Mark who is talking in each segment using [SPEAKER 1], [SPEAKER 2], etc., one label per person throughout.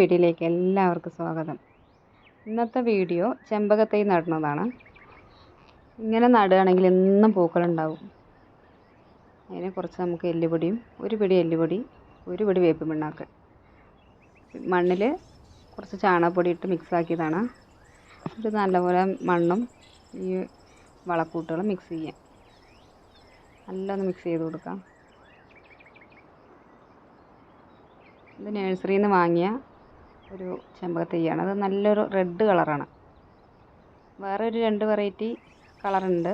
[SPEAKER 1] വീഡിയോയിലേക്ക് എല്ലാവർക്കും സ്വാഗതം. ഇന്നത്തെ വീഡിയോ ചെമ്പകത്തൈ നടുന്നതാണ്. ഇങ്ങനെ നടുകയാണെങ്കിൽ എന്നും പൂക്കളുണ്ടാവും അതിനെ കുറച്ച് നമുക്ക് എല്ലുപൊടിയും ഒരു പിടി എല്ലുപൊടി ഒരു പിടി വേപ്പ് പിണ്ണാക്ക്. മണ്ണിൽ കുറച്ച് ചാണകപ്പൊടി ഇട്ട് മിക്സ് ആക്കിയതാണ്. ഇത് നല്ലപോലെ മണ്ണും ഈ വളക്കൂട്ടുകളും മിക്സ് ചെയ്യാം. നല്ലൊന്ന് മിക്സ് ചെയ്ത് കൊടുക്കാം. ഇത് നഴ്സറിയിൽ നിന്ന് വാങ്ങിയ ഒരു ചെമ്പക തൈയാണ്. അത് നല്ലൊരു റെഡ് കളറാണ്. വേറെ ഒരു രണ്ട് വെറൈറ്റി കളറുണ്ട്.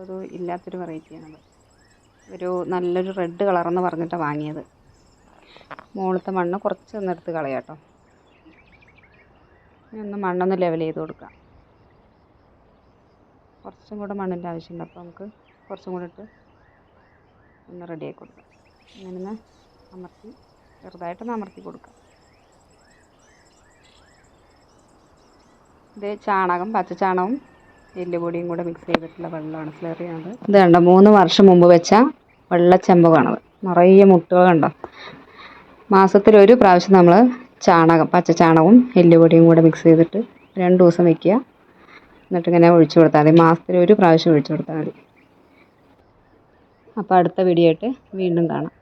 [SPEAKER 1] ഒരു ഇല്ലാത്തൊരു വെറൈറ്റിയാണത്. ഒരു നല്ലൊരു റെഡ് കളറെന്ന് പറഞ്ഞിട്ടാണ് വാങ്ങിയത്. മുകളിലത്തെ മണ്ണ് കുറച്ച് ഒന്ന് എടുത്ത് കളയാം കേട്ടോ. ഇനി ഒന്ന് മണ്ണൊന്ന് ലെവൽ ചെയ്ത് കൊടുക്കാം. കുറച്ചും കൂടെ മണ്ണിന്റെ ആവശ്യമുണ്ട്. അപ്പോൾ നമുക്ക് കുറച്ചും കൂടെ ഇട്ട് ഒന്ന് റെഡിയാക്കി കൊടുക്കാം. അങ്ങനെ അമർത്തി ചെറുതായിട്ടൊന്ന് അമർത്തി കൊടുക്കാം. ഇത് ചാണകം പച്ച ചാണകവും എല്ലുപൊടിയും കൂടെ മിക്സ് ചെയ്തിട്ടുള്ള വെള്ളമാണ് സ്ലറിയാണ് ഇത് കണ്ടോ മൂന്ന് വർഷം മുമ്പ് വെച്ച വെള്ളച്ചെമ്പകാണത്. നിറയെ മുട്ടുകൾ കണ്ടോ. മാസത്തിൽ ഒരു പ്രാവശ്യം നമ്മൾ ചാണകം പച്ച ചാണകവും എല്ലുപൊടിയും കൂടെ മിക്സ് ചെയ്തിട്ട് രണ്ട് ദിവസം വെക്കുക. എന്നിട്ട് ഇങ്ങനെ ഒഴിച്ചു കൊടുത്താൽ മതി. മാസത്തിൽ ഒരു പ്രാവശ്യം ഒഴിച്ചു കൊടുത്താൽ മതി. അപ്പോൾ അടുത്ത വീഡിയോ ആയിട്ട് വീണ്ടും കാണാം.